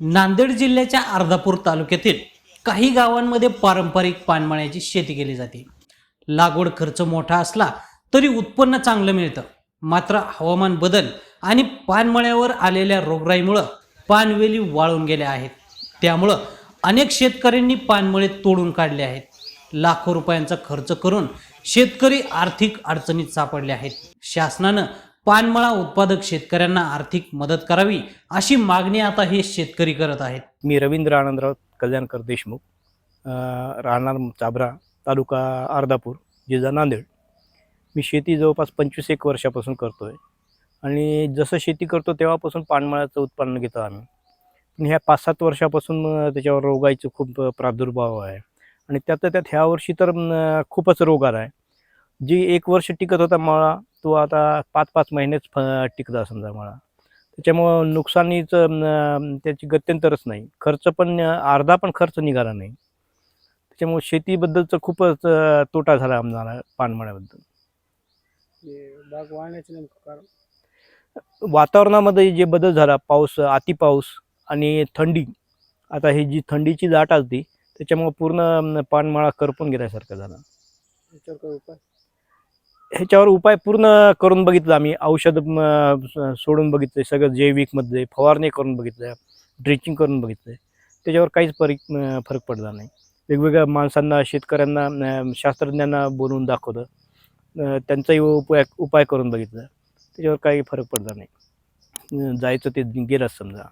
नांदेड जिल्ह्याच्या अर्धापूर तालुक्यातील काही गावांमध्ये पारंपरिक पानमळ्याची शेती केली जाते. लागवड खर्च मोठा असला तरी उत्पन्न चांगलं मिळतं. मात्र हवामान बदल आणि पानमळ्यावर आलेल्या रोगराईमुळं पानवेली वाळून गेल्या आहेत. त्यामुळं अनेक शेतकऱ्यांनी पानमळे तोडून काढले आहेत. लाखो रुपयांचा खर्च करून शेतकरी आर्थिक अडचणीत सापडले आहेत. शासनानं पानमळा उत्पादक शेतकऱ्यांना आर्थिक मदत करावी अशी मागणी आता हे शेतकरी करत आहेत. मी रवींद्र आनंदराव कल्याणकर देशमुख राहणार चाबरा तालुका अर्धापूर जिल्हा नांदेड. मी शेती जवळपास पंचवीस एक वर्षापासून करतो आहे आणि जसं शेती करतो तेव्हापासून पानमळाचं उत्पन्न घेतो आम्ही. पण ह्या पाच सात वर्षापासून त्याच्यावर रोगाईचं खूप प्रादुर्भाव आहे आणि त्यात त्यात ह्या वर्षी तर खूपच रोग आला आहे जी एक वर्ष टिकत होता मळा तो आता पाच पाच महिनेच फ टिकता समजा मळा. त्याच्यामुळं नुकसानीचं त्याची गत्यंतरच नाही. खर्च पण अर्धा पण खर्च निघाला नाही. त्याच्यामुळे शेतीबद्दलचं खूपच तोटा झाला आम्हाला पानमळ्याबद्दल. वातावरणामध्ये जे बदल झाला पाऊस अति पाऊस आणि थंडी. आता ही जी थंडीची लाट असते त्याच्यामुळे पूर्ण पानमळा करपून गेल्यासारखं झाला. ह्याच्यावर उपाय पूर्ण करून बघितलं आम्ही. औषध स- सोडून बघितलं सगळं जैविकमध्ये फवारणी करून बघितलं ड्रिचिंग करून बघितलं त्याच्यावर काहीच परी फरक पडला नाही. वेगवेगळ्या माणसांना शेतकऱ्यांना शास्त्रज्ञांना बोलवून दाखवलं. त्यांचाही उपाय उपाय करून बघितलं. त्याच्यावर काही फरक पडला नाही. जायचं ते गेलंच समजा.